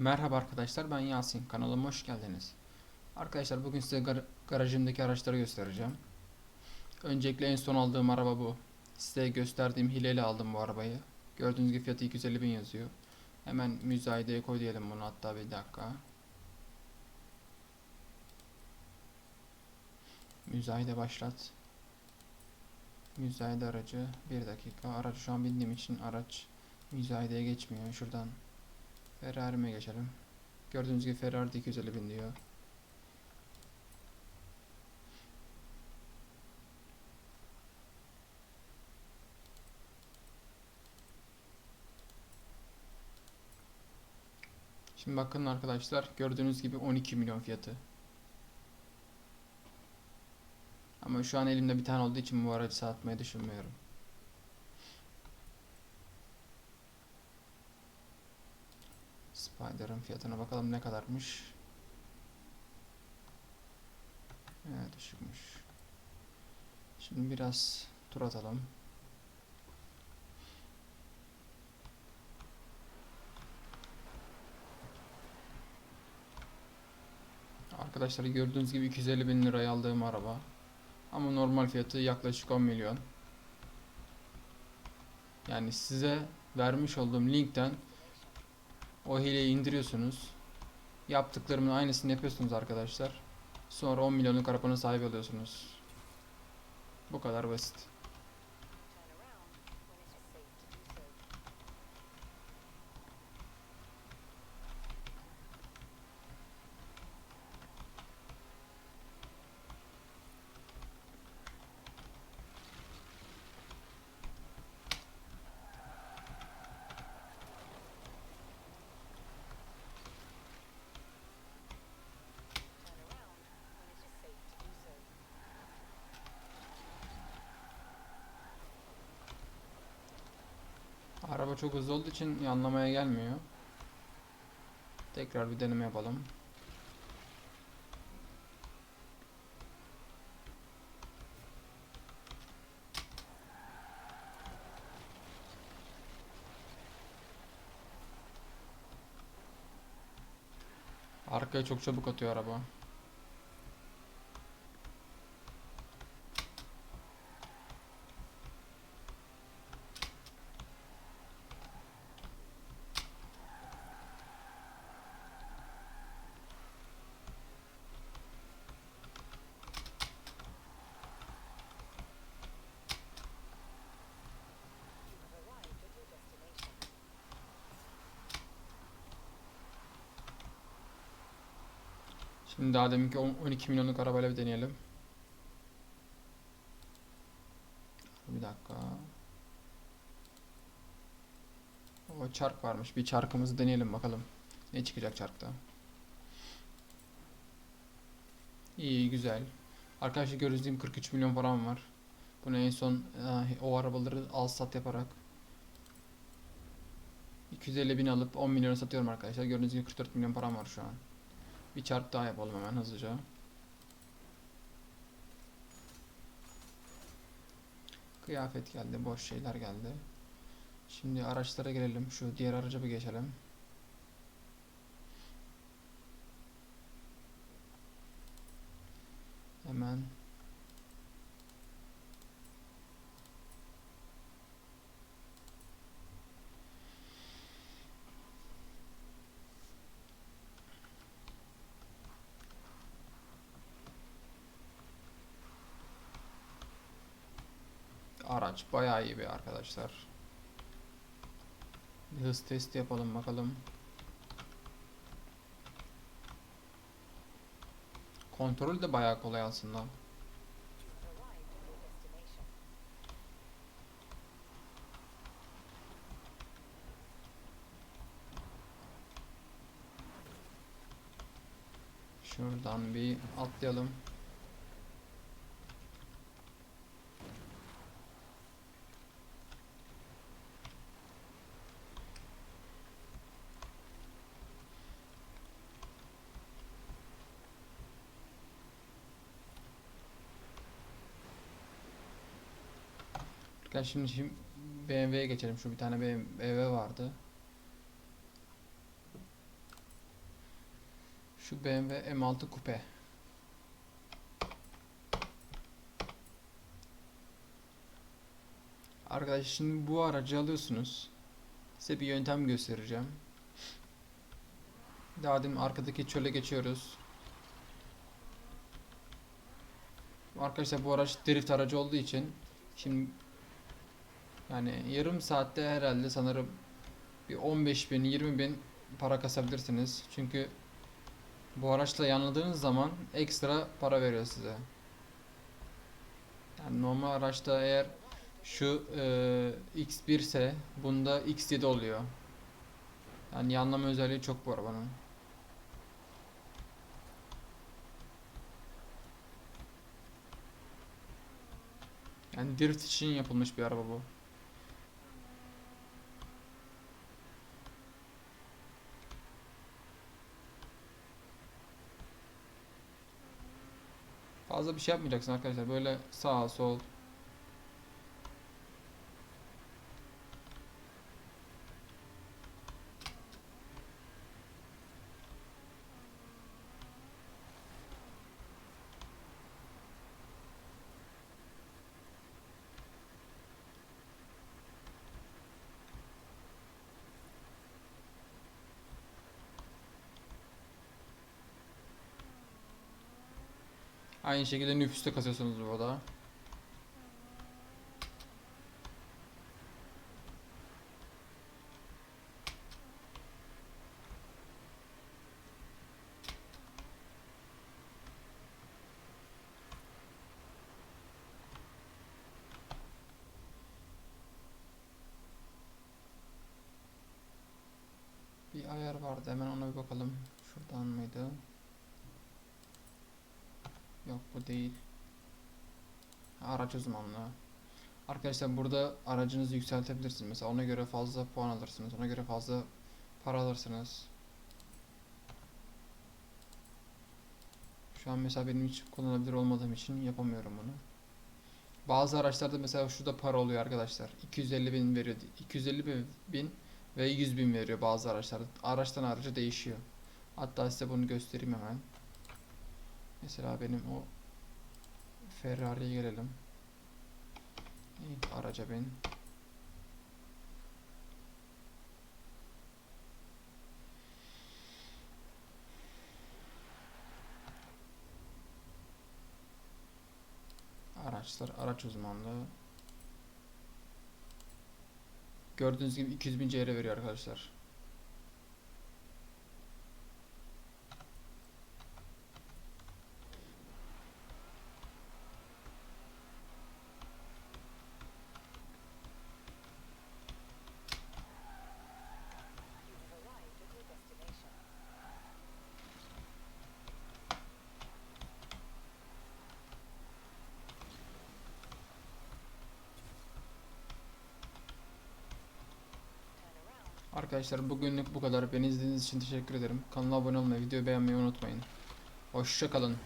Merhaba arkadaşlar ben Yasin kanalıma hoş geldiniz. Arkadaşlar bugün size gar- garajımdaki araçları göstereceğim. Öncelikle en son aldığım araba bu. Size gösterdiğim hileyle aldım bu arabayı. Gördüğünüz gibi fiyatı 250 bin yazıyor. Hemen müzayedeye koy diyelim bunu hatta bir dakika. Müzayede başlat. Müzayede aracı bir dakika. Araç şu an bindiğim için araç müzayedeye geçmiyor. Şuradan Ferrari'me geçelim. Gördüğünüz gibi Ferrari 250 bin diyor. Şimdi bakın arkadaşlar gördüğünüz gibi 12 milyon fiyatı. Ama şu an elimde bir tane olduğu için bu aracı satmayı düşünmüyorum. Spider'ın fiyatına bakalım ne kadarmış. Evet düşükmüş. Şimdi biraz tur atalım. Arkadaşlar gördüğünüz gibi 250 bin liraya aldığım araba. Ama normal fiyatı yaklaşık 10 milyon. Yani size vermiş olduğum linkten o hileyi indiriyorsunuz. Yaptıklarımın aynısını yapıyorsunuz arkadaşlar. Sonra 10 milyonluk arabanın sahibi oluyorsunuz. Bu kadar basit. Araba çok hızlı olduğu için yanlamaya gelmiyor. Tekrar bir deneme yapalım. Arkaya çok çabuk atıyor araba. Şimdi daha deminki on- 12 milyonluk arabayla bir deneyelim. Bir dakika. O çark varmış. Bir çarkımızı deneyelim bakalım. Ne çıkacak çarkta. İyi güzel. Arkadaşlar gördüğünüz gibi 43 milyon param var. Bunu en son e, o arabaları al sat yaparak 250 bin alıp 10 milyona satıyorum arkadaşlar. Gördüğünüz gibi 44 milyon param var şu an. Bir çarp daha yapalım hemen hızlıca. Kıyafet geldi, boş şeyler geldi. Şimdi araçlara gelelim. Şu diğer araca bir geçelim. Hemen araç bayağı iyi bir arkadaşlar. Bir hız testi yapalım bakalım. Kontrol de bayağı kolay aslında. Şuradan bir atlayalım. Gel şimdi, şimdi BMW'ye geçelim. Şu bir tane BMW vardı. Şu BMW M6 Coupe. Arkadaşlar şimdi bu aracı alıyorsunuz. Size bir yöntem göstereceğim. Daha demin arkadaki çöle geçiyoruz. Arkadaşlar bu araç drift aracı olduğu için şimdi yani yarım saatte herhalde sanırım bir 15 bin 20 bin para kasabilirsiniz. Çünkü bu araçla yanıldığınız zaman ekstra para veriyor size. Yani normal araçta eğer şu e, X1 ise bunda X7 oluyor. Yani yanlama özelliği çok bu arabanın. Yani drift için yapılmış bir araba bu. Fazla bir şey yapmayacaksın arkadaşlar. Böyle sağ sol. Aynı şekilde nüfuste kasıyorsunuz burada. Bir ayar vardı hemen ona bir bakalım. Şuradan mıydı? Yok bu değil. Araç uzmanlığı. Arkadaşlar burada aracınızı yükseltebilirsiniz. Mesela ona göre fazla puan alırsınız. Ona göre fazla para alırsınız. Şu an mesela benim hiç kullanabilir olmadığım için yapamıyorum bunu. Bazı araçlarda mesela şurada para oluyor arkadaşlar. 250 bin veriyor. 250 bin- ve 100 bin veriyor bazı araçlarda. Araçtan araca değişiyor. Hatta size bunu göstereyim hemen. Mesela benim o Ferrari'ye gelelim. İlk araca bin. Araçlar, araç uzmanlığı. Gördüğünüz gibi 200 bin CR veriyor arkadaşlar. Arkadaşlar bugünlük bu kadar. Beni izlediğiniz için teşekkür ederim. Kanala abone olmayı, videoyu beğenmeyi unutmayın. Hoşça kalın.